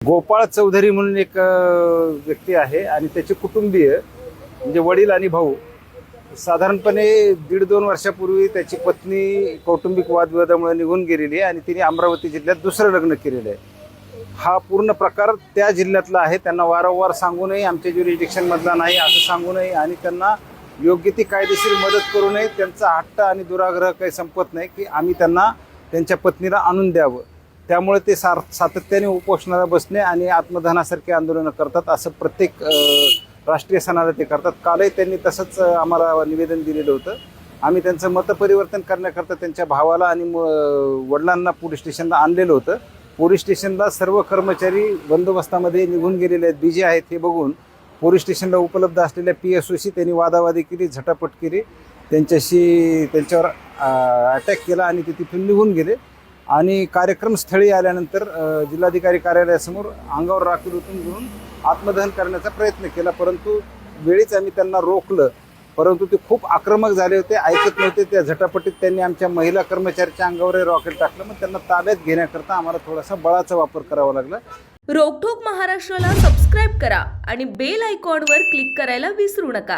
गोपाळ चौधरी म्हणून एक व्यक्ती आहे आणि त्याचे कुटुंबीय म्हणजे वडील आणि भाऊ साधारणपणे दीड दोन वर्षापूर्वी त्याची पत्नी कौटुंबिक वादविवादामुळे निघून गेलेली आहे आणि तिने अमरावती जिल्ह्यात दुसरं लग्न केलेलं आहे. हा पूर्ण प्रकार त्या जिल्ह्यातला आहे. त्यांना वारंवार सांगूनही आमच्या ज्युरिडिक्शनमधला नाही असं सांगूनही आणि त्यांना योग्य ती कायदेशीर मदत करूनही त्यांचा हट्ट आणि दुराग्रह काही संपत नाही की आम्ही त्यांना त्यांच्या पत्नीला आणून द्यावं. त्यामुळे ते सार सातत्याने उपोषणाला बसणे आणि आत्मदहनासारखे आंदोलनं करतात असं प्रत्येक राष्ट्रीय सणाला ते करतात. कालही त्यांनी तसंच आम्हाला निवेदन दिलेलं होतं. आम्ही त्यांचं मतपरिवर्तन करण्याकरता त्यांच्या भावाला आणि म- वडिलांना पोलीस स्टेशनला आणलेलं होतं. पोलीस स्टेशनला सर्व कर्मचारी बंदोबस्तामध्ये निघून गेलेले आहेत. बिजी आहेत हे बघून पोलीस स्टेशनला उपलब्ध असलेल्या पी एस ओशी त्यांनी वादावादी केली झटापट केली. त्यांच्याशी त्यांच्यावर अटॅक केला आणि ते तिथून निघून गेले. आणि कार्यक्रम स्थळी आल्यानंतर जिल्हाधिकारी कार्यालयासमोर अंगावर राखील उतरून घेऊन आत्मदहन करण्याचा प्रयत्न केला. परंतु वेळीच आम्ही त्यांना रोखलं. परंतु ते खूप आक्रमक झाले होते ऐकत नव्हते. त्या झटापटीत त्यांनी आमच्या महिला कर्मचाऱ्याच्या अंगावर रॉकेट टाकलं. मग त्यांना ताब्यात घेण्याकरता आम्हाला थोडासा बळाचा वापर करावा लागला. रोकठोक महाराष्ट्राला सबस्क्राईब करा आणि बेल आयकॉनवर क्लिक करायला विसरू नका.